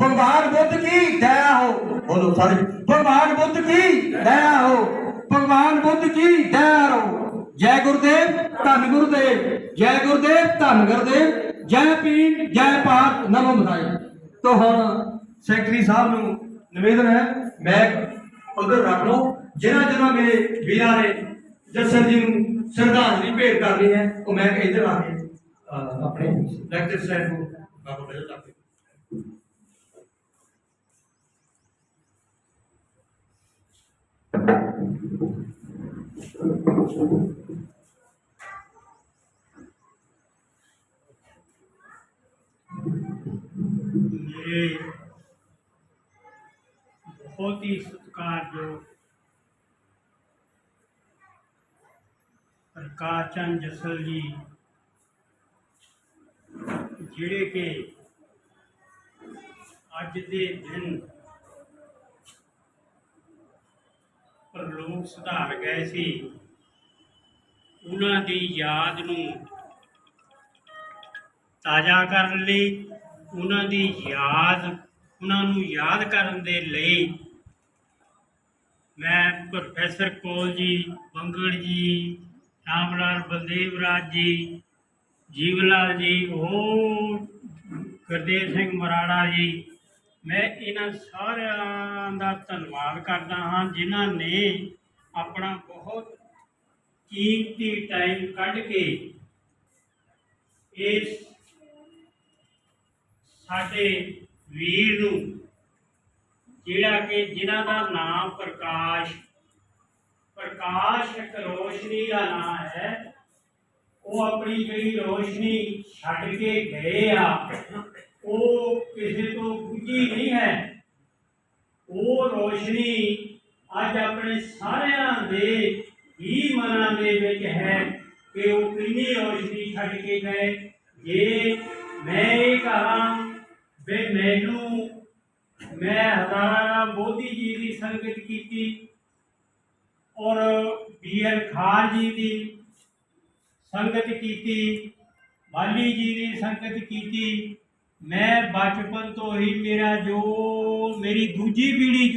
ਭਗਵਾਨ ਬੁੱਧ ਕੀ? ਦਇਆ ਹੋ। ਬੋਲੋ ਸਾਰੇ ਭਗਵਾਨ ਬੁੱਧ ਕੀ? ਦਇਆ ਹੋ। ਭਗਵਾਨ ਬੁੱਧ ਕੀ? ਦਇਆ ਹੋ ਜੈ ਗੁਰਦੇਵ, ਧੰਨ ਗੁਰਦੇਵ। ਜੈ ਗੁਰਦੇਵ, ਧੰਨ ਗੁਰਦੇਵ। ਜੈ ਪੀਰ ਜੈ ਭਾਰਤ, ਨਮੋ ਬੁਧਾਈ ਤੋ ਹੁਣ ਸੈਕਟਰੀ ਸਾਹਿਬ ਨੂੰ ਨਿਵੇਦਨ ਹੈ, ਮੈਂ ਉਧਰ ਰੱਖ ਲਓ। ਜਿਨ੍ਹਾਂ ਜਿਨ੍ਹਾਂ ਮੇਰੇ ਵੀਰਾਂ ਨੇ ਜਸਰ ਜੀ ਨੂੰ ਸ਼ਰਧਾਂਜਲੀ ਭੇਟ ਕਰਨੀ ਹੈ, ਉਹ ਮੈਂ ਇੱਧਰ ਆ ਕੇ ਆਪਣੇ ਲੈਕਚਰ ਸੈਟ ਨੂੰ ਬਾਬਾ ਬੇਲ ਲਾ ਕੇ ਮੇਰੇ ਬਹੁਤ ਹੀ ਸਤਿਕਾਰਯੋਗ ਪ੍ਰਕਾਸ਼ ਚੰਦ ਜਸਲ ਜੀ ਜਿਹੜੇ ਕਿ ਅੱਜ ਦੇ ਦਿਨ ਪਰਲੋਕ ਸੁਧਾਰ ਗਏ ਸੀ, ਉਹਨਾਂ ਦੀ ਯਾਦ ਨੂੰ ਤਾਜ਼ਾ ਕਰਨ ਲਈ, ਉਹਨਾਂ ਦੀ ਯਾਦ, ਉਹਨਾਂ ਨੂੰ ਯਾਦ ਕਰਨ ਦੇ ਲਈ ਮੈਂ ਪ੍ਰੋਫੈਸਰ ਕੋਲ ਜੀ ਬੰਗੜ ਜੀ, ਰਾਮ ਲਾਲ ਬਲਦੇਵ ਰਾਜ ਜੀ ਜੀਵਨ ਜੀ ਉਹ ਗੁਰਦੇਵ ਸਿੰਘ ਮਰਾੜਾ ਜੀ, ਮੈਂ ਇਹਨਾਂ ਸਾਰਿਆਂ ਦਾ ਧੰਨਵਾਦ ਕਰਦਾ ਹਾਂ, ਜਿਨ੍ਹਾਂ ਨੇ ਆਪਣਾ ਬਹੁਤ ਕੀਮਤੀ ਟਾਈਮ ਕੱਢ ਕੇ ਇਸ ਸਾਡੇ ਵੀਰ ਨੂੰ ਜਿਹੜਾ ਕਿ ਜਿਨ੍ਹਾਂ ਦਾ ਨਾਮ ਪ੍ਰਕਾਸ਼ ਪ੍ਰਕਾਸ਼ ਇੱਕ ਰੋਸ਼ਨੀ ਦਾ ਨਾਮ ਹੈ ਉਹ ਆਪਣੀ ਜਿਹੜੀ ਰੋਸ਼ਨੀ ਛੱਡ ਕੇ ਗਏ ਆ ਉਹ ਕਿਸੇ ਤੋਂ ਬੁਝੀ ਨਹੀਂ ਹੈ ਉਹ ਰੋਸ਼ਨੀ ਅੱਜ ਆਪਣੇ ਸਾਰਿਆਂ ਦੇ ਹੀ ਮਨਾਂ ਦੇ ਵਿੱਚ ਹੈ ਕਿ ਉਹ ਕਿੰਨੀ ਰੋਸ਼ਨੀ ਛੱਡ ਕੇ ਗਏ ਜੇ ਮੈਂ ਇਹ ਕਹਾਂ ਵੀ ਮੈਨੂੰ ਮੈਂ ਹਜ਼ਾਰਾਂ ਬੋਧੀ ਜੀ ਦੀ ਸੰਗਤ ਕੀਤੀ ਔਰ ਬੀਐਲ ਖਾਰ ਜੀ ਦੀ ਸੰਗਤ ਕੀਤੀ ਬਾਲੀ ਜੀ ਦੀ ਸੰਗਤ ਕੀਤੀ, ਮੈਂ ਬਚਪਨ ਤੋਂ ਹੀ ਮੇਰਾ ਜੋ, ਮੇਰੀ ਦੂਜੀ ਪੀੜ੍ਹੀ